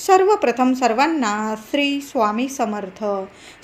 सर्वप्रथम सर्वांना श्री स्वामी समर्थ.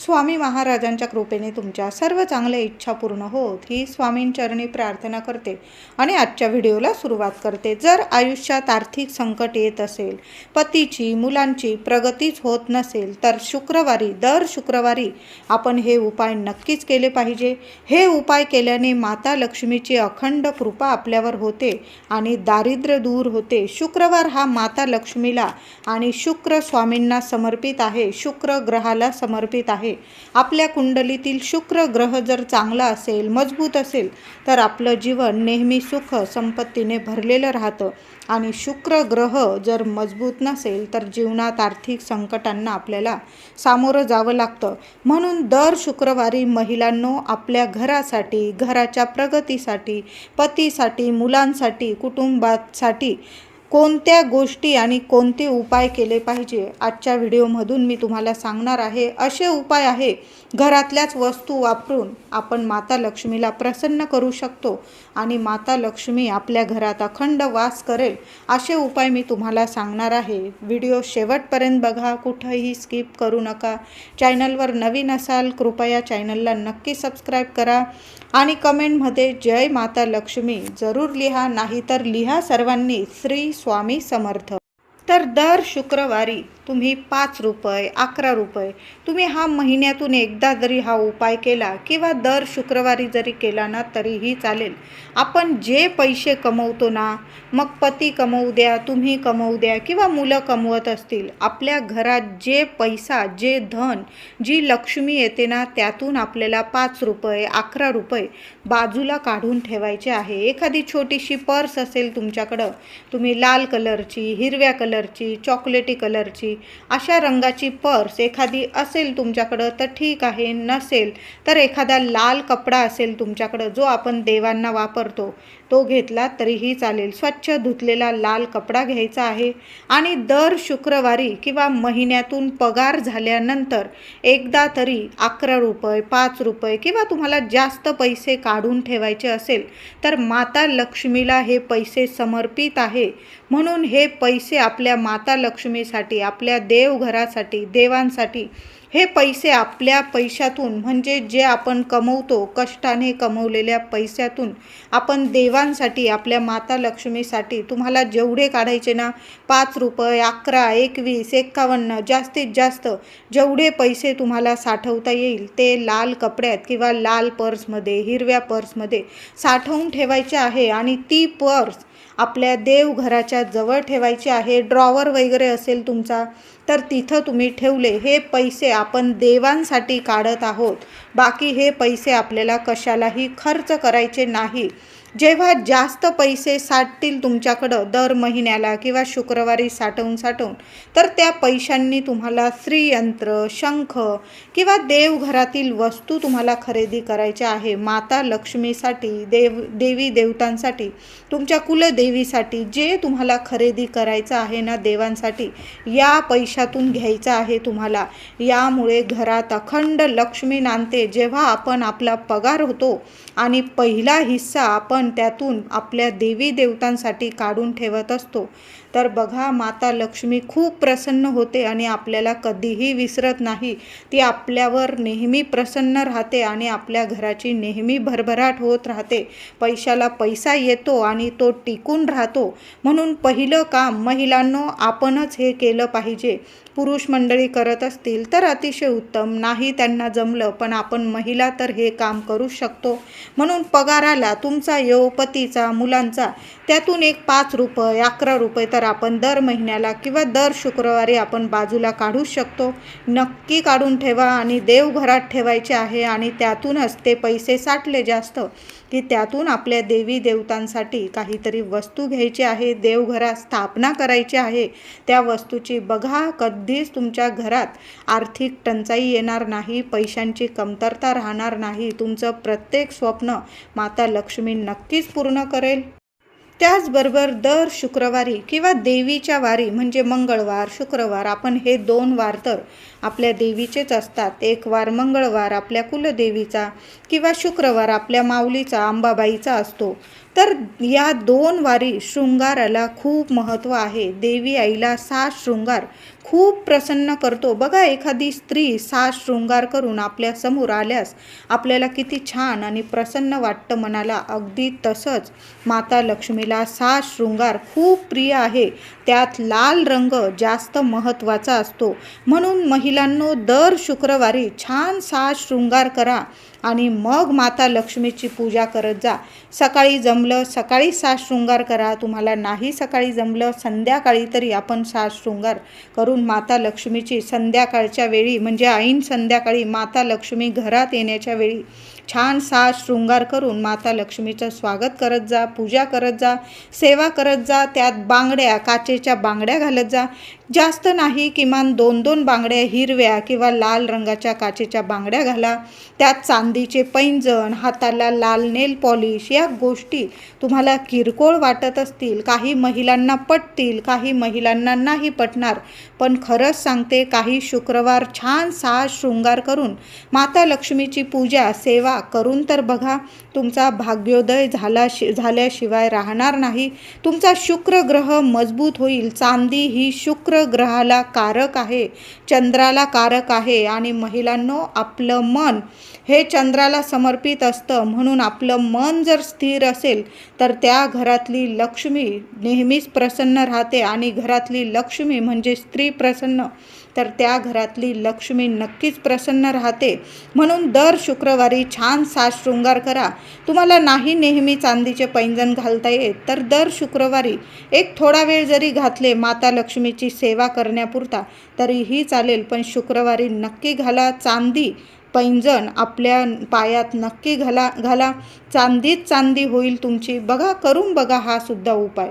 स्वामी महाराजांच्या कृपेने तुमच्या सर्व चांगल्या इच्छा पूर्ण होत. ही स्वामींचरणी प्रार्थना करते आणि आजच्या व्हिडिओला सुरुवात करते. जर आयुष्यात आर्थिक संकट येत असेल पतीची मुलांची प्रगतीच होत नसेल तर शुक्रवारी दर शुक्रवारी आपण हे उपाय नक्कीच केले पाहिजे. हे उपाय केल्याने माता लक्ष्मीची अखंड कृपा आपल्यावर होते आणि दारिद्र्य दूर होते. शुक्रवार हा माता लक्ष्मीला आणि शुक्र स्वामींना समर्पित आहे शुक्र ग्रहाला समर्पित आहे. आपल्या कुंडलीतील शुक्र ग्रह जर चांगला असेल मजबूत असेल तर आपलं जीवन नेहमी सुख संपत्तीने भरलेलं राहतं. आणि शुक्र ग्रह जर मजबूत नसेल तर जीवनात आर्थिक संकटांना आपल्याला सामोरं जावं लागतं. म्हणून दर शुक्रवारी महिलांनो आपल्या घरासाठी घराच्या प्रगतीसाठी पतीसाठी मुलांसाठी कुटुंबासाठी कोणत्या गोष्टी आणि कोणते उपाय केले पाहिजे? आजच्या व्हिडिओमधून मी तुम्हाला सांगणार आहे असे उपाय आहे घरातल्याच वस्तू वापरून आपण माता लक्ष्मीला प्रसन्न करू शकतो. आणि माता लक्ष्मी आपल्या घरात अखंड वास करेल असे उपाय मी तुम्हाला सांगणार आहे. व्हिडिओ शेवटपर्यंत बघा कुठंही स्किप करू नका. चॅनलवर नवीन असाल कृपया चॅनलला नक्की सबस्क्राईब करा आणि कमेंटमध्ये जय माता लक्ष्मी जरूर लिहा नाहीतर लिहा सर्वांनी श्री स्वामी समर्थ. तर दर शुक्रवारी तुम्ही पाच रुपये अकरा रुपये तुम्ही हा महिन्यातून एकदा जरी हा उपाय केला किंवा दर शुक्रवारी जरी केला ना तरीही चालेल. आपण जे पैसे कमवतो ना मग पती कमवू द्या तुम्ही कमवू द्या किंवा मुलं कमवत असतील आपल्या घरात जे पैसा जे धन जी लक्ष्मी येते ना त्यातून आपल्याला पाच रुपये अकरा रुपये बाजूला काढून ठेवायचे आहे. एखादी छोटीशी पर्स असेल तुमच्याकडं तुम्ही लाल कलरची हिरव्या कलरची चॉकलेटी कलरची अशा रंगाची पर्स एखादी असेल तुमच्याकडं तर ठीक आहे नसेल तर एखादा लाल कपडा असेल तुमच्याकडं जो आपण देवांना वापरतो. तो घेतला तरीही चालेल. स्वच्छ धुतलेला लाल कपडा घ्यायचा आहे आणि दर शुक्रवारी किंवा महिन्यातून पगार झाल्यानंतर एकदा तरी अकरा रुपये पाच रुपये किंवा तुम्हाला जास्त पैसे काढून ठेवायचे असेल तर माता लक्ष्मीला हे पैसे समर्पित आहे. म्हणून हे पैसे आपल्या माता लक्ष्मीसाठी आपल्या देवघरासाठी देवांसाठी हे पैसे आपल्या पैशातून म्हणजे जे आपण कमवतो कष्टाने कमवलेल्या पैशातून आपण देवांसाठी आपल्या माता लक्ष्मीसाठी तुम्हाला जेवढे काढायचे ना पाच रुपये अकरा एकवीस एक्कावन्न जास्तीत जास्त जेवढे पैसे तुम्हाला साठवता येईल ते लाल कपड्यात किंवा लाल पर्समध्ये हिरव्या पर्समध्ये साठवून ठेवायचे आहे आणि ती पर्स आपल्या देवघराच्या जवळ ठेवायचे आहे. ड्रॉवर वगैरे असेल तुमचा तर तिथं तुम्ही ठेवले. हे पैसे आपण देवांसाठी काढत आहोत. बाकी हे पैसे आपल्याला कशालाही खर्च करायचे नाही. जेव्हा जास्त पैसे साठतील तुमच्याकडं दर महिन्याला किंवा शुक्रवारी साठवून साठवून तर त्या पैशांनी तुम्हाला श्रीयंत्र शंख किंवा देवघरातील वस्तू तुम्हाला खरेदी करायच्या आहे. माता लक्ष्मीसाठी देव देवी देवतांसाठी तुमच्या कुलदेवीसाठी जे तुम्हाला खरेदी करायचं आहे ना देवांसाठी या पैशातून घ्यायचं आहे तुम्हाला. यामुळे घरात अखंड लक्ष्मी नांदते. जेव्हा आपण आपला पगार होतो आणि पहिला हिस्सा आपण त्यातून आपल्या देवी देवतांसाठी काढून ठेवत असतो. तर बघा माता लक्ष्मी खूप प्रसन्न होते आणि आपल्याला कधीही विसरत नाही. ती आपल्यावर नेहमी प्रसन्न राहते आणि आपल्या घराची नेहमी भरभराट होत राहते. पैशाला पैसा येतो आणि तो टिकून राहतो. म्हणून पहिलं काम महिलांनो आपणच हे केलं पाहिजे. पुरुष मंडळी करत असतील तर अतिशय उत्तम. नाही त्यांना जमलं पण आपण महिला तर हे काम करू शकतो. म्हणून पगाराला तुमचा यो पतीचा मुलांचा त्यातून एक पाच रुपये अकरा रुपये तर आपण दर महिन्याला किंवा दर शुक्रवारी आपण बाजूला काढू शकतो. नक्की काढून ठेवा आणि देवघरात ठेवायचे आहे आणि त्यातूनच ते पैसे साठले जास्त. की त्यातून आपल्या देवी देवतांसाठी काहीतरी वस्तू घ्यायची आहे देवघरात स्थापना करायची आहे. त्या वस्तूची बघा कधीच तुमच्या घरात आर्थिक टंचाई येणार नाही पैशांची कमतरता राहणार नाही. तुमचं प्रत्येक स्वप्न माता लक्ष्मी नक्कीच पूर्ण करेल. त्याचबरोबर दर शुक्रवारी किंवा देवीच्या वारी म्हणजे मंगळवार शुक्रवार आपण हे दोन वार तर आपल्या देवीचेच असतात. एक वार मंगळवार आपल्या कुलदेवीचा किंवा शुक्रवार आपल्या माऊलीचा अंबाबाईचा असतो. तर या दोन वारी शृंगाराला खूप महत्त्व आहे. देवी आईला सात शृंगार खूप प्रसन्न करतो. बघा एखादी स्त्री सा शृंगार करून आपल्यासमोर आल्यास आपल्याला किती छान आणि प्रसन्न वाटतं मनाला. अगदी तसंच माता लक्ष्मीला सा शृंगार खूप प्रिय आहे. त्यात लाल रंग जास्त महत्त्वाचा असतो. म्हणून महिलांनो दर शुक्रवारी छान सा शृंगार करा. आणि मग माता लक्ष्मीची पूजा करत जा. सकाळी जमलं सकाळी सात शृंगार करा. तुम्हाला नाही सकाळी जमलं संध्याकाळी तरी आपण सात शृंगार करून माता लक्ष्मीची संध्याकाळच्या वेळी म्हणजे ऐन संध्याकाळी माता लक्ष्मी घरात येण्याच्या वेळी छान साज शृंगार करून माता लक्ष्मीचं स्वागत करत जा पूजा करत जा सेवा करत जा त्यात बांगड्या काचेच्या बांगड्या घालत जा. जास्त नाही किमान दोन दोन बांगड्या हिरव्या किंवा लाल रंगाच्या काचेच्या बांगड्या घाला. त्यात चांदीचे पैंजण हाताला लाल नेल पॉलिश या गोष्टी तुम्हाला किरकोळ वाटत असतील. काही महिलांना पटतील काही महिलांना नाही पटणार. पण खरंच सांगते काही शुक्रवार छान सहा शृंगार करून माता लक्ष्मीची पूजा सेवा करून तर बघा तुमचा भाग्योदय झाला शि झाल्याशिवाय राहणार नाही. तुमचा शुक्र ग्रह मजबूत होईल. चांदी ही शुक्र ग्रहाला कारक आहे चंद्राला कारक आहे आणि महिलांनो आपलं मन हे चंद्राला समर्पित असतं. म्हणून आपलं मन जर स्थिर असेल तर त्या घरातली लक्ष्मी नेहमीच प्रसन्न राहते आणि घरातली लक्ष्मी म्हणजे स्त्री प्रसन्न. तर त्या घरातली लक्ष्मी नक्कीच प्रसन्न राहते. म्हणून दर शुक्रवारी छान साज शृंगार करा. तुम्हाला नाही नेहमी चांदीचे पैंजण घालता येत तर दर शुक्रवारी एक थोडा वेळ जरी घातले माता लक्ष्मीची सेवा करण्यापुरता तरीही चालेल. पण शुक्रवारी नक्की घाला चांदी पैंजण आपल्या पायात नक्की घाला घाला. चांदीच चांदी होईल तुमची. बघा करून बघा हा सुद्धा उपाय.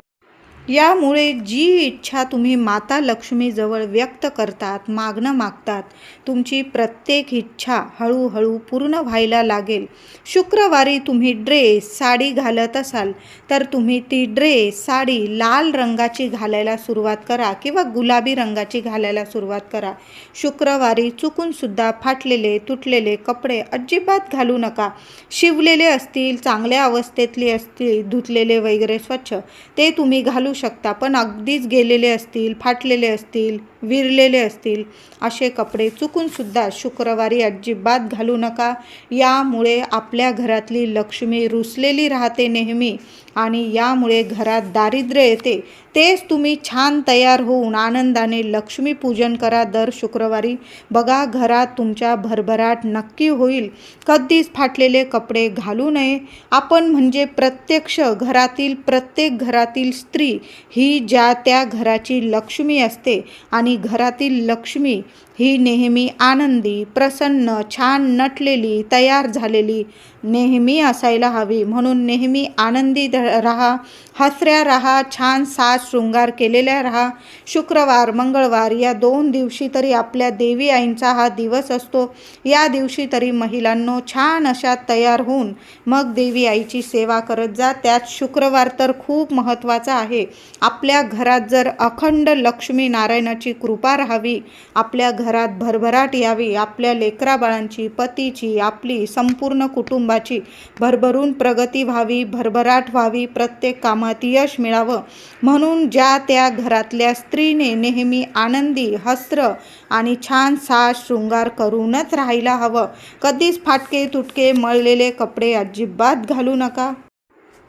यामुळे जी इच्छा तुम्ही माता लक्ष्मीजवळ व्यक्त करतात मागणं मागतात तुमची प्रत्येक इच्छा हळूहळू पूर्ण व्हायला लागेल. शुक्रवारी तुम्ही ड्रेस साडी घालत असाल तर तुम्ही ती ड्रेस साडी लाल रंगाची घालायला सुरुवात करा किंवा गुलाबी रंगाची घालायला सुरुवात करा. शुक्रवारी चुकूनसुद्धा फाटलेले तुटलेले कपडे अजिबात घालू नका. शिवलेले असतील चांगल्या अवस्थेतले असतील धुतलेले वगैरे स्वच्छ ते तुम्ही घालू शकता पण अगदीच गेलेले असतील फाटलेले असतील विरलेले असतील असे कपडे चुकूनसुद्धा शुक्रवारी अजिबात घालू नका. यामुळे आपल्या घरातली लक्ष्मी रुसलेली राहते नेहमी. आणि यामुळे घरात दारिद्र्य येते. तेच तुम्ही छान तयार होऊन आनंदाने लक्ष्मीपूजन करा दर शुक्रवारी. बघा घरात तुमच्या भरभराट नक्की होईल. कधीच फाटलेले कपडे घालू नये. आपण म्हणजे प्रत्यक्ष घरातील प्रत्येक घरातील स्त्री ही ज्या त्या घराची लक्ष्मी असते आणि घरातील लक्ष्मी ही नेहमी आनंदी प्रसन्न छान नटलेली तयार झालेली नेहमी असायला हवी. म्हणून नेहमी आनंदी राहा हसऱ्या राहा छान साज शृंगार केलेल्या राहा. शुक्रवार मंगळवार या दोन दिवशी तरी आपल्या देवी आईंचा हा दिवस असतो. या दिवशी तरी महिलांनो छान अशा तयार होऊन मग देवी आईची सेवा करत जा. त्यात शुक्रवार तर खूप महत्त्वाचा आहे. आपल्या घरात जर अखंड लक्ष्मी नारायणाची कृपा राहावी आपल्या घरात भरभराट यावी आपल्या लेकराबाळांची पतीची आपली संपूर्ण कुटुंबाची भरभरून प्रगती व्हावी भरभराट व्हावी प्रत्येक कामात यश मिळावं. म्हणून ज्या त्या घरातल्या स्त्रीने नेहमी आनंदी हस्त्र आणि छान साज शृंगार करूनच राहायला हवं. कधीच फाटके तुटके मळलेले कपडे अजिबात घालू नका.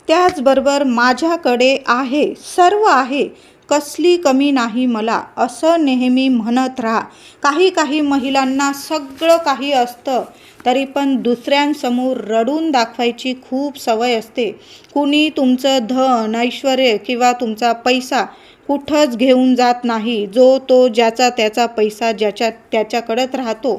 त्याचबरोबर माझ्याकडे आहे सर्व आहे. कसली कमी नाही मला असं नेहमी म्हणत राहा. काही काही महिलांना सगळं काही असतं तरी पण दुसऱ्यांसमोर रडून दाखवायची खूप सवय असते. कुणी तुमचं धन ऐश्वर किंवा तुमचा पैसा कुठंच घेऊन जात नाही. जो तो ज्याचा त्याचा पैसा ज्याच्या त्याच्याकडंच राहतो.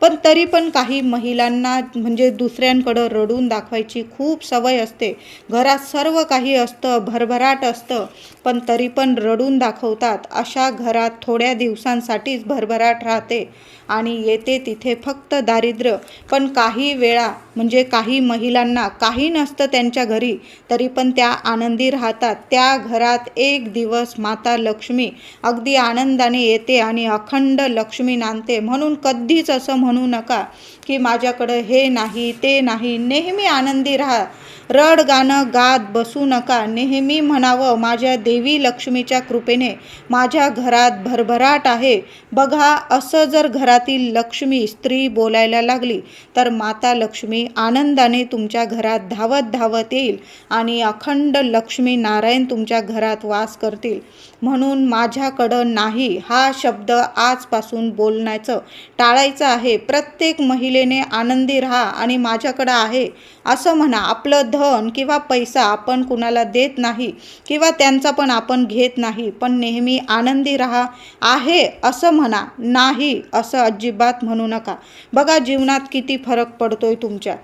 पण तरी पण काही महिलांना म्हणजे दुसऱ्यांकडं रडून दाखवायची खूप सवय असते. घरात सर्व काही असतं भरभराट असतं. पण तरी पण रडून दाखवतात. अशा घरात थोड्या दिवसांसाठीच भरभराट राहते आणि येते तिथे फक्त दारिद्र्य. पण काही वेळा म्हणजे काही महिलांना काही नसतं त्यांच्या घरी तरी पण त्या आनंदी राहतात. त्या घरात एक दिवस माता लक्ष्मी अगदी आनंदाने येते आणि अखंड लक्ष्मी नांदते. म्हणून कधीच असं म्हणू नका की माझ्याकडं हे नाही ते नाही. नेहमी आनंदी राहा. रड गाणं गात बसू नका. नेहमी म्हणावं माझ्या देवी लक्ष्मीच्या कृपेने माझ्या घरात भरभराट आहे. बघा असं जर घरातील लक्ष्मी स्त्री बोलायला लागली तर माता लक्ष्मी आनंदाने तुमच्या घरात धावत धावत येईल आणि अखंड लक्ष्मी नारायण तुमच्या घरात वास करतील. म्हणून माझ्याकडं नाही हा शब्द आजपासून बोलण्याचं टाळायचं आहे. प्रत्येक महिलेने आनंदी राहा आणि माझ्याकडं आहे. असं म्हणा आपलं धन किंवा पैसा आपण कुणाला देत नाही किंवा त्यांचा पण आपण घेत नाही पण नेहमी आनंदी राहा आहे असं म्हणा नाही असं अजिबात म्हणू नका. बघा जीवनात किती फरक पडतोय तुमच्या.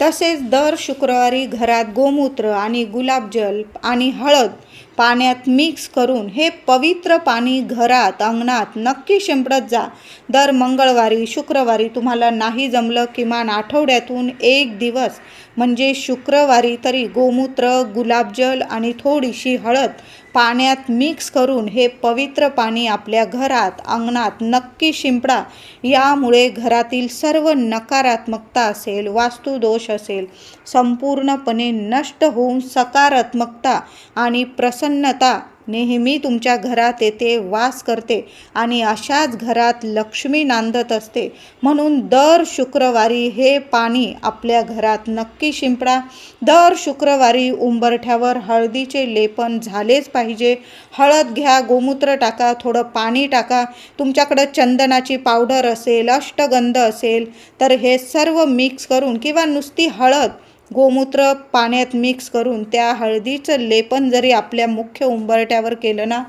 तसेच दर शुक्रवारी घरात गोमूत्र आणि गुलाबजल आणि हळद पाण्यात मिक्स करून हे पवित्र पाणी घरात अंगणात नक्की शिंपडत जा. दर मंगळवारी शुक्रवारी तुम्हाला नाही जमलं किमान आठवड्यातून एक दिवस म्हणजे शुक्रवारी तरी गोमूत्र गुलाबजल आणि थोडीशी हळद पाण्यात मिक्स करून हे पवित्र पाणी आपल्या घरात अंगणात नक्की शिंपडा. यामुळे घरातील सर्व नकारात्मकता असेल वास्तुदोष असेल संपूर्णपणे नष्ट होऊन सकारात्मकता आणि प्रसन्नता नेहमी तुमच्या घरात येते वास करते आणि अशाच घरात लक्ष्मी नांदत असते. म्हणून दर शुक्रवारी हे पाणी आपल्या घरात नक्की शिंपडा. दर शुक्रवारी उंबरठ्यावर हळदीचे लेपन झालेच पाहिजे. हळद घ्या गोमूत्र टाका थोडं पाणी टाका. तुमच्याकडं चंदनाची पावडर असेल अष्टगंध असेल तर हे सर्व मिक्स करून किंवा नुसती हळद गोमूत्र पाण्यात मिक्स करून त्या हळदीचं लेपन जरी आपल्या मुख्य उंबरठ्यावर केलं ना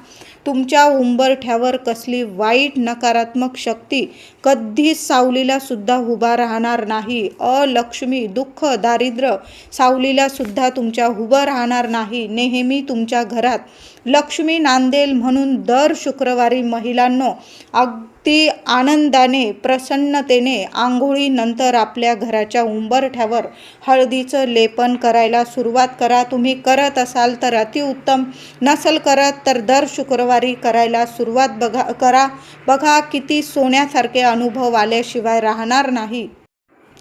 तुमच्या उंबरठ्यावर कसली वाईट नकारात्मक शक्ती कधीच सावलीला सुद्धा उभा राहणार नाही. अलक्ष्मी दुःख दारिद्र्य सावलीला सुद्धा तुमच्या उभं राहणार नाही. नेहमी तुमच्या घरात लक्ष्मी नांदेल म्हणून दर शुक्रवारी महिलांनो ती आनंदाने प्रसन्नतेने आंघोळीनंतर आपल्या घराच्या उंबरठ्यावर हळदीचं लेपन करायला सुरुवात करा. तुम्ही करत असाल तर अतिउत्तम. नसल करत तर दर शुक्रवारी करायला सुरुवात बघा करा. बघा किती सोन्यासारखे अनुभव आल्याशिवाय राहणार नाही.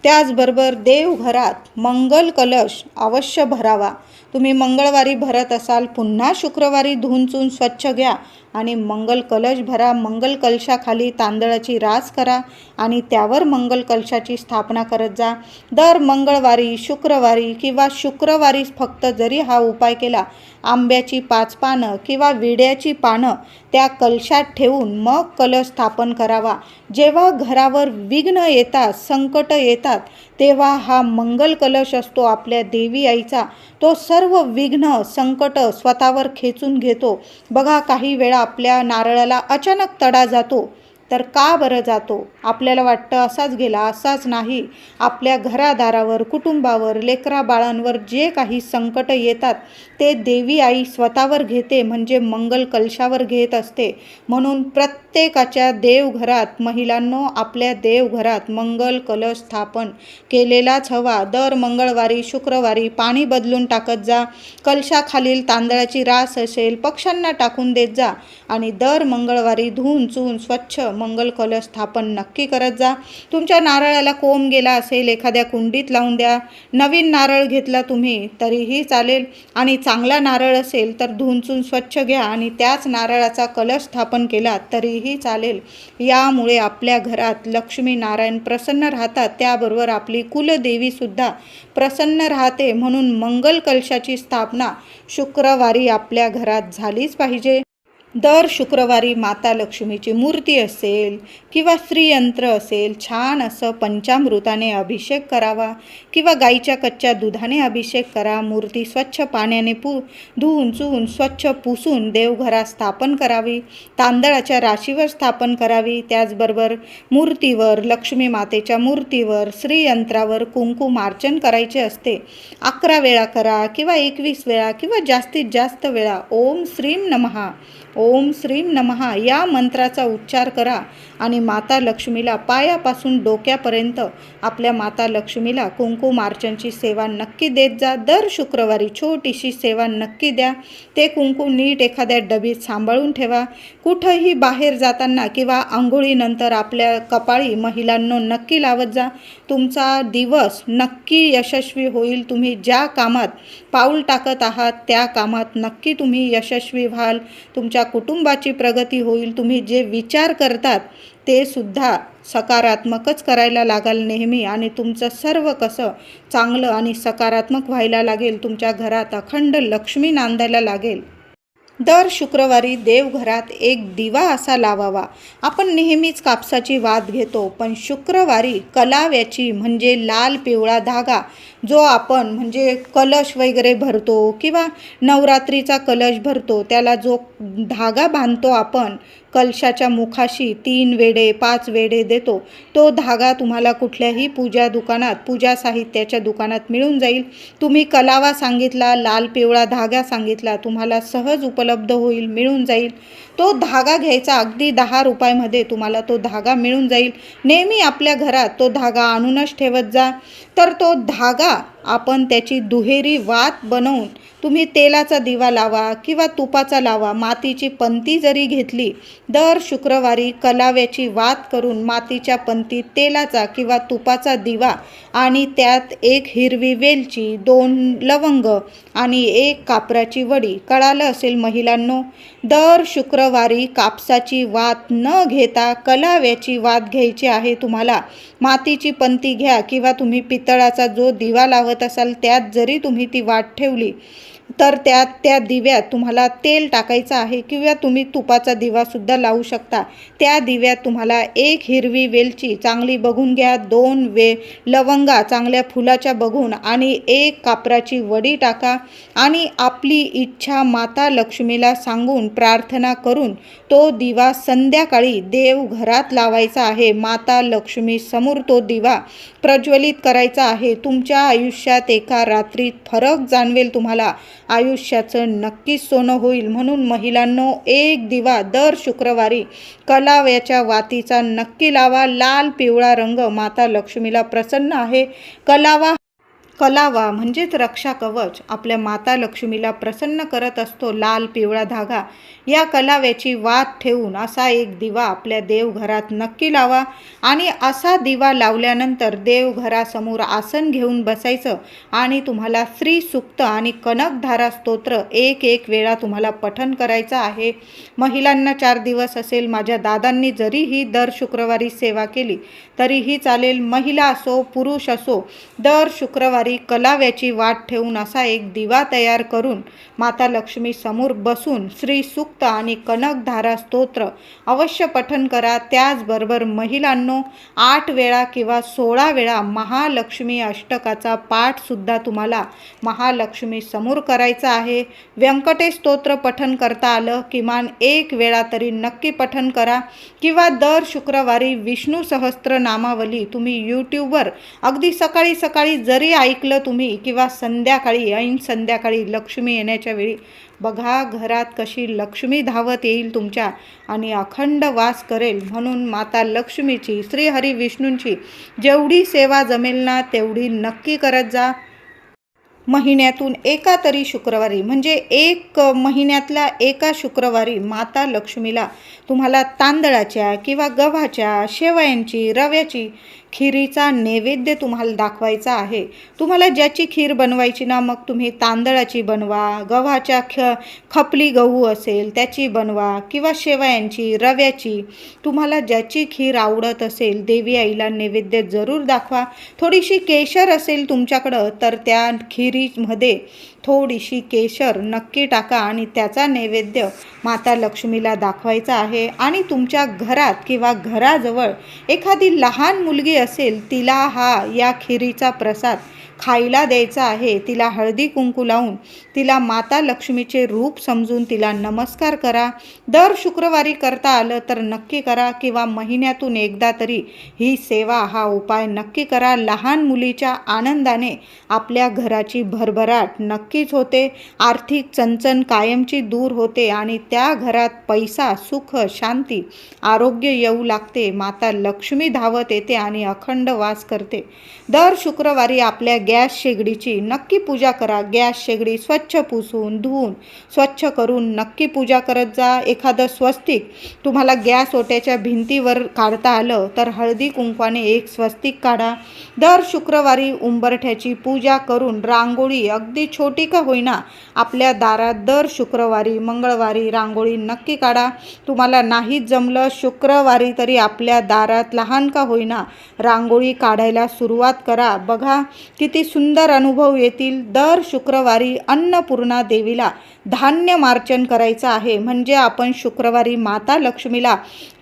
त्याचबरोबर देवघरात मंगल कलश अवश्य भरावा. तुम्ही मंगळवारी भरत असाल पुन्हा शुक्रवारी धुवून स्वच्छ घ्या. आणि मंगल कलश भरा मंगल कलशाखाली तांदळाची रास करा आणि त्यावर मंगल कलशाची स्थापना करत जा. दर मंगळवारी शुक्रवारी किंवा शुक्रवारी फक्त जरी हा उपाय केला आंब्याची पाच पानं किंवा विड्याची पानं त्या कलशात ठेवून मग कलश स्थापन करावा. जेव्हा घरावर विघ्न येतात संकट येतात तेव्हा हा मंगल कलश असतो आपल्या देवी आईचा. तो सर्व विघ्न संकट स्वतःवर खेचून घेतो. बघा काही वेळा आपल्या नारळाला अचानक तडा जातो. तर का बरं जातो? आपल्याला वाटतं असाच गेला असाच नाही. आपल्या घरादारावर कुटुंबावर लेकरा बाळांवर जे काही संकट येतात ते देवी आई स्वतःवर घेते म्हणजे मंगल कलशावर घेत असते. म्हणून प्रत्येकाच्या देवघरात महिलांनो आपल्या देवघरात मंगल कलश स्थापन केलेलाच हवा. दर मंगळवारी शुक्रवारी पाणी बदलून टाकत जा. कलशाखालील तांदळाची रास असेल पक्ष्यांना टाकून देत जा. आणि दर मंगळवारी धुवून चून स्वच्छ मंगल कलश स्थापन नक्की करत जा. तुमच्या नारळाला कोंब गेला असेल एखाद्या कुंडीत लावून द्या. नवीन नारळ घेतला तुम्ही तरीही चालेल. आणि चांगला नारळ असेल तर धुंचून स्वच्छ घ्या. आणि त्याच नारळाचा कलश स्थापन केला तरी तरीही चालेल यामुळे आपल्या घरात लक्ष्मी नारायण प्रसन्न राहतात. त्याबरोबर आपली कुलदेवीसुद्धा प्रसन्न राहते. म्हणून मंगल कलशाची स्थापना शुक्रवारी आपल्या घरात झालीच पाहिजे. दर शुक्रवारी माता लक्ष्मीची मूर्ती असेल किंवा श्रीयंत्र असेल छान असं पंचामृताने अभिषेक करावा किंवा गाईच्या कच्च्या दुधाने अभिषेक करा मूर्ती स्वच्छ पाण्याने पु धुवून चुवून स्वच्छ पुसून देवघरात स्थापन करावी तांदळाच्या राशीवर स्थापन करावी त्याचबरोबर मूर्तीवर लक्ष्मी मातेच्या मूर्तीवर श्रीयंत्रावर कुंकुमार्चन करायचे असते. अकरा वेळा करा किंवा एकवीस वेळा किंवा जास्तीत जास्त वेळा. ओम श्रीम नमहा ओम श्रीम नमहा या मंत्राचा उच्चार करा. आणि माता लक्ष्मीला पायापासून डोक्यापर्यंत आपल्या माता लक्ष्मीला कुंकुमार्चनची सेवा नक्की देत जा. दर शुक्रवारी छोटीशी सेवा नक्की द्या. ते कुंकू नीट एखाद्या डबीत सांभाळून ठेवा. कुठंही बाहेर जाताना किंवा आंघोळीनंतर आपल्या कपाळी महिलांनो नक्की लावत जा. तुमचा दिवस नक्की यशस्वी होईल. तुम्ही ज्या कामात पाऊल टाकत आहात त्या कामात नक्की तुम्ही यशस्वी व्हाल. तुमच्या कुटुंबाची प्रगती होईल. तुम्ही जे विचार करतात ते सुद्धा सकारात्मकच करायला लागाल नेहमी आणि तुमचं सर्व कसं चांगलं आणि सकारात्मक व्हायला लागेल तुमच्या घरात अखंड लक्ष्मी नांदायला लागेल. दर शुक्रवारी देवघरात एक दिवा असा लावावा. आपण नेहमीच कापसाची वाद घेतो पण शुक्रवारी कलाव्याची म्हणजे लाल पिवळा धागा जो आपण म्हणजे कलश वगैरे भरतो किंवा नवरात्रीचा कलश भरतो त्याला जो धागा बांधतो आपण कलशाच्या मुखाशी तीन वेडे पाच वेडे देतो तो धागा तुम्हाला कुठल्याही पूजा दुकानात पूजा साहित्याच्या दुकानात मिळून जाईल. तुम्ही कलावा सांगितला लाल पिवळा धागा सांगितला तुम्हाला सहज उपलब्ध होईल मिळून जाईल. तो धागा घ्यायचा अगदी दहा रुपयामध्ये तुम्हाला तो धागा मिळून जाईल. नेहमी आपल्या घरात तो धागा आणूनच ठेवत जा. तर तो धागा आपण त्याची दुहेरी वात बनवून तुम्ही तेलाचा दिवा लावा किंवा तुपाचा लावा. मातीची पंती जरी घेतली दर शुक्रवारी कलाव्याची वात करून मातीच्या पंतीत तेलाचा किंवा तुपाचा दिवा आणि त्यात एक हिरवी वेलची दोन लवंग आणि एक कापराची वडी. कळालं असेल महिलांनो? दर शुक्रवारी कापसाची वात न घेता कलाव्याची वात घ्यायची आहे तुम्हाला. मातीची पंती घ्या किंवा तुम्ही पितळाचा जो दिवा लावत असाल त्यात जरी तुम्ही ती वाट ठेवली तर त्यात त्या दिव्यात तुम्हाला तेल टाकायचं आहे किंवा तुम्ही तुपाचा दिवासुद्धा लावू शकता. त्या दिव्यात तुम्हाला एक हिरवी वेलची चांगली बघून घ्या दोन वे लवंगा चांगल्या फुलाच्या बघून आणि एक कापराची वडी टाका आणि आपली इच्छा माता लक्ष्मीला सांगून प्रार्थना करून तो दिवा संध्याकाळी देवघरात लावायचा आहे. माता लक्ष्मी समोर तो दिवा प्रज्वलित करायचा आहे. तुमच्या आयुष्यात एका रात्रीत फरक जाणवेल तुम्हाला. आयुष्याचं नक्कीच सोनं होईल म्हणून महिलांनो एक दिवा दर शुक्रवारी कलाव्याच्या वातीचा नक्की लावा. लाल पिवळा रंग माता लक्ष्मीला प्रसन्न आहे. कलावा कलावा म्हणजेच रक्षा कवच आपल्या माता लक्ष्मीला प्रसन्न करत असतो लाल पिवळा धागा. या कलाव्याची वात ठेवून असा एक दिवा आपल्या देवघरात नक्की लावा आणि असा दिवा लावल्यानंतर देवघरासमोर आसन घेऊन बसायचं आणि तुम्हाला श्री सुक्त आणि कनकधारा स्तोत्र एक एक वेळा तुम्हाला पठन करायचं आहे. महिलांना चार दिवस असेल माझ्या दादांनी जरीही दर शुक्रवारी सेवा केली तरीही चालेल. महिला असो पुरुष असो दर शुक्रवारी कलाव्याची वाट ठेवून असा एक दिवा तयार करून माता लक्ष्मी समोर बसून श्री सुक्त आणि कनकधारा स्तोत्र अवश्य पठन करा. त्याचबरोबर महिलांनो आठ वेळा किंवा सोळा वेळा महालक्ष्मी अष्टकाचा पाठसुद्धा तुम्हाला महालक्ष्मी समोर करायचा आहे. व्यंकटेश स्तोत्र पठन करता आलं किमान एक वेळा तरी नक्की पठन करा. किंवा दर शुक्रवारी विष्णू सहस्त्र नामावली तुम्ही यूट्यूबवर अगदी सकाळी सकाळी जरी ऐकलं तुम्ही किंवा संध्याकाळी ऐन संध्याकाळी लक्ष्मी येण्याच्या वेळी बघा घरात कशी लक्ष्मी धावत येईल तुमच्या आणि अखंड वास करेल. म्हणून माता लक्ष्मीची श्रीहरी विष्णूंची जेवढी सेवा जमेल ना तेवढी नक्की करत जा. महिन्यातून एका तरी शुक्रवारी म्हणजे एक महिन्यातल्या एका शुक्रवारी माता लक्ष्मीला तुम्हाला तांदळाच्या किंवा गव्हाच्या शेवयांची रव्याची खिरीचा नैवेद्य तुम्हाला दाखवायचा आहे. तुम्हाला ज्याची खीर बनवायची ना मग तुम्ही तांदळाची बनवा गव्हाच्या ख खपली गहू असेल त्याची बनवा किंवा शेवयांची रव्याची. तुम्हाला ज्याची खीर आवडत असेल देवी आईला नैवेद्य जरूर दाखवा. थोडीशी केशर असेल तुमच्याकडं तर त्या खिरीमध्ये थोडीशी केशर नक्की टाका आणि त्याचा नैवेद्य माता लक्ष्मीला दाखवायचा आहे. आणि तुमच्या घरात किंवा घराजवळ एखादी लहान मुलगी असेल तिला हा या खिरीचा प्रसाद खायला द्यायचं आहे तिला हळदी कुंकू लावून तिला माता लक्ष्मीचे रूप समजून तिला नमस्कार करा. दर शुक्रवारी करता आलं तर नक्की करा किंवा महिन्यातून एकदा तरी ही सेवा हा उपाय नक्की करा. लहान मुलीच्या आनंदाने आपल्या घराची भरभराट नक्कीच होते. आर्थिक चणचण कायमची दूर होते आणि त्या घरात पैसा सुख शांती आरोग्य येऊ लागते. माता लक्ष्मी धावत येते आणि अखंड वास करते. दर शुक्रवारी आपल्या गॅस शेगडीची. नक्की पूजा करा. गॅस शेगडी स्वच्छ पुसून धुवून स्वच्छ करून नक्की पूजा करत जा. एखादं स्वस्तिक तुम्हाला गॅस ओट्याच्या भिंतीवर काढता आलं तर हळदी कुंकवाने एक स्वस्तिक काढा. दर शुक्रवारी उंबरठ्याची पूजा करून रांगोळी अगदी छोटी का होईना आपल्या दारात दर शुक्रवारी मंगळवारी रांगोळी नक्की काढा. तुम्हाला नाही जमलं शुक्रवारी तरी आपल्या दारात लहान का होईना रांगोळी काढायला सुरुवात करा. बघा किती सुंदर अनुभव येतील. दर शुक्रवारी अन्नपूर्णा देवीला धान्य मार्चन करायचं आहे. म्हणजे आपण शुक्रवारी माता लक्ष्मीला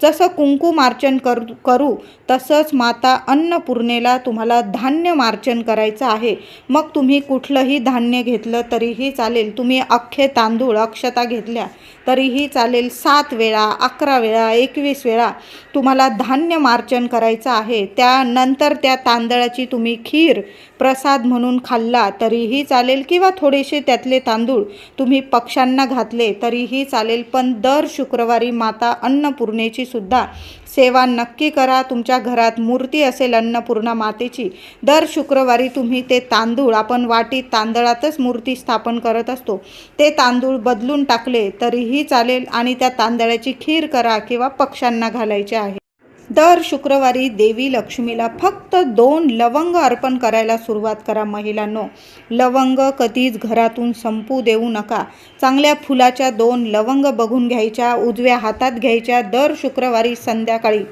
जसं कुंकू मार्चन कर करू तसंच माता अन्नपूर्णेला तुम्हाला धान्य मार्चन करायचं आहे. मग तुम्ही कुठलंही धान्य घेतलं तरीही चालेल. तुम्ही अख्खे तांदूळ अक्षता घेतल्या तरीही चालेल सात वेळा अकरा वेळा एकवीस वेळा तुम्हाला धान्य मार्चन करायचं आहे. त्यानंतर त्या तांदळाची तुम्ही खीर प्रसाद म्हणून खाल्ला तरीही चालेल किंवा थोडेसे त्यातले तांदूळ तुम्ही पक्ष्यांना घातले तरीही चालेल. पण दर शुक्रवारी माता अन्नपूर्णेची सुद्धा सेवा नक्की करा. तुमच्या घरात मूर्ती असेल अन्नपूर्णा मातेची दर शुक्रवारी तुम्ही ते तांदूळ आपण वाटीत तांदळातच मूर्ती स्थापन करत असतो. ते तांदूळ बदलून टाकले तरीही चालेल आणि त्या तांदळाची खीर करा किंवा पक्ष्यांना घालायचे आहे. दर शुक्रवारी देवी लक्ष्मीला फक्त दोन लवंग अर्पण करायला सुरुवात करा महिलांनो. लवंग कधीच घरातून संपू देऊ नका. चांगल्या फुलाच्या दोन लवंग बघून घ्यायच्या उजव्या हातात घ्यायच्या दर शुक्रवारी संध्याकाळी.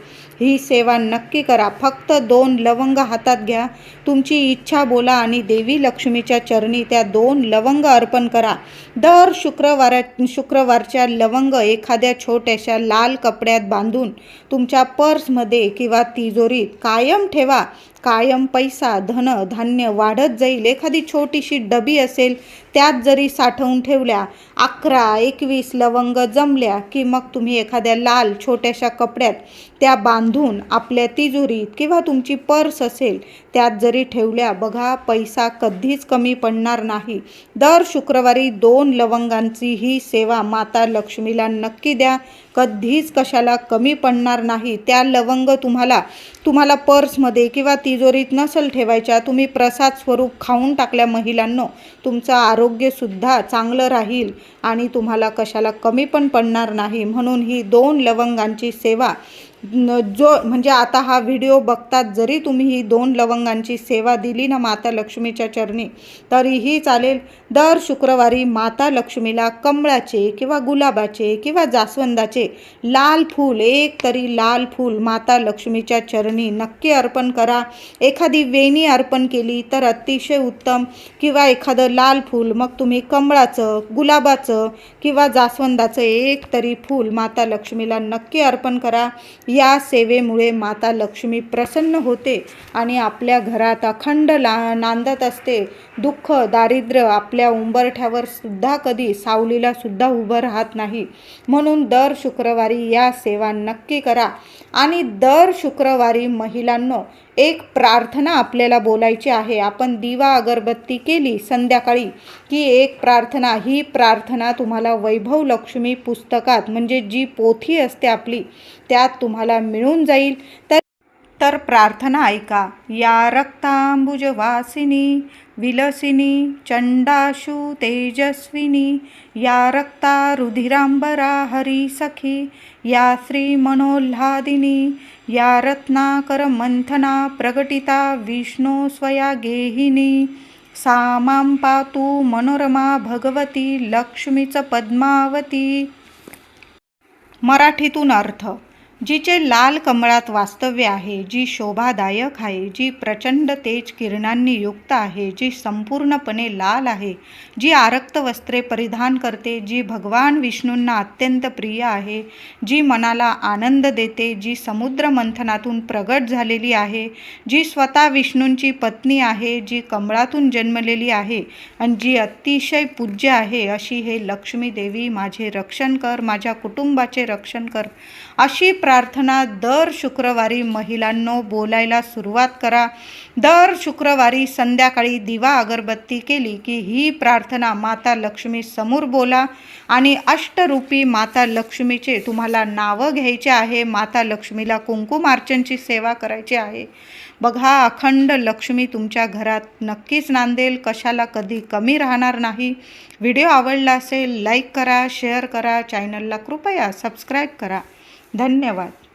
ही सेवा नक्की करा. फक्त दोन लवंग हातात घ्या. तुमची इच्छा बोला आणि देवी लक्ष्मीच्या चरणी त्या दोन लवंग अर्पण करा. दर शुक्रवारा शुक्रवारच्या लवंग एखाद्या छोट्याशा लाल कपड्यात बांधून तुमच्या पर्समध्ये किंवा तिजोरीत कायम ठेवा. कायम पैसा धन धान्य वाढत जाईल. एखादी छोटीशी डबी असेल त्यात जरी साठवून ठेवल्या अकरा एकवीस लवंग जमल्या की मग तुम्ही एखाद्या लाल छोट्याशा कपड्यात त्या बांधून आपल्या तिजोरीत किंवा तुमची पर्स असेल त्यात जरी ठेवल्या बघा पैसा कधीच कमी पडणार नाही. दर शुक्रवारी दोन लवंगांची ही सेवा माता लक्ष्मीला नक्की द्या. कधीच कशाला कमी पडणार नाही. त्या लवंग तुम्हाला तुम्हाला पर्समध्ये किंवा तिजोरीत नसल ठेवायच्या तुम्ही प्रसाद स्वरूप खाऊन टाकल्या महिलांनो तुमचं आरोग्यसुद्धा चांगलं राहील आणि तुम्हाला कशाला कमी पण पडणार नाही. म्हणून ही दोन लवंगांची सेवा जो म्हणजे आता हा व्हिडिओ बघतात जरी तुम्ही ही दोन लवंगांची सेवा दिली ना माता लक्ष्मीच्या चरणी तरीही चालेल. दर शुक्रवारी माता लक्ष्मीला कमळाचे किंवा गुलाबाचे किंवा जास्वंदाचे लाल फूल एक तरी लाल फूल माता लक्ष्मीच्या चरणी नक्की अर्पण करा. एखादी वेणी अर्पण केली तर अतिशय उत्तम. किंवा एखादं लाल फूल मग तुम्ही कमळाचं गुलाबाचं किंवा जास्वंदाचं एक तरी फूल माता लक्ष्मीला नक्की अर्पण करा. या सेवेमुळे माता लक्ष्मी प्रसन्न होते आणि आपल्या घरात अखंड ला नांदत असते. दुःख दारिद्र्य आपल्या उंबरठ्यावर सुद्धा कधी सावलीला सुद्धा उभं राहत नाही. म्हणून दर शुक्रवारी या सेवा नक्की करा. आणि दर शुक्रवारी महिलांनो एक प्रार्थना आपल्याला बोलायची आहे. आपण दिवा अगरबत्ती केली संध्याकाळी की एक प्रार्थना. ही प्रार्थना तुम्हाला वैभव लक्ष्मी पुस्तकात म्हणजे जी पोथी असते आपली त्यात तुम्हाला मिळून जाईल. तर तर प्रार्थना ऐका. या रक्तांबुजवासिनी विलसिनी चंडाशु तेजस्विनी या रक्ता रुधिरांबरा हरी सखी या श्रीमनोल्हादिनी या रत्नाकर मंथना प्रगटिता विष्णो स्वया गेहिनी सा मां पातु मनोरमा भगवती लक्ष्मीच पद्मावती. मराठीतून अर्थ जिचे लाल कमळात वास्तव्य आहे जी शोभादायक आहे जी प्रचंड तेज किरणांनी युक्त आहे जी संपूर्णपणे लाल आहे जी आरक्त वस्त्रे परिधान करते जी भगवान विष्णूंना अत्यंत प्रिय आहे जी मनाला आनंद देते जी समुद्र मंथनातून प्रगट झालेली आहे जी स्वतः विष्णूंची पत्नी आहे जी कमळातून जन्मलेली आहे आणि जी अतिशय पूज्य आहे अशी हे लक्ष्मी देवी माझे रक्षण कर माझ्या कुटुंबाचे रक्षण कर अशी प्रार्थना दर शुक्रवारी महिलांनो बोलायला सुरुवात करा. दर शुक्रवारी संध्याकाळी दिवा अगरबत्ती केली की ही प्रार्थना माता लक्ष्मी समोर बोला आणि अष्टरूपी माता लक्ष्मीचे तुम्हाला नावं घ्यायचे आहे. माता लक्ष्मीला कुंकुमार्चनची सेवा करायची आहे. बघा अखंड लक्ष्मी तुमच्या घरात नक्कीच नांदेल. कशाला कधी कमी राहणार नाही. व्हिडिओ आवडला असेल लाईक करा शेअर करा चॅनलला कृपया सबस्क्राईब करा. धन्यवाद.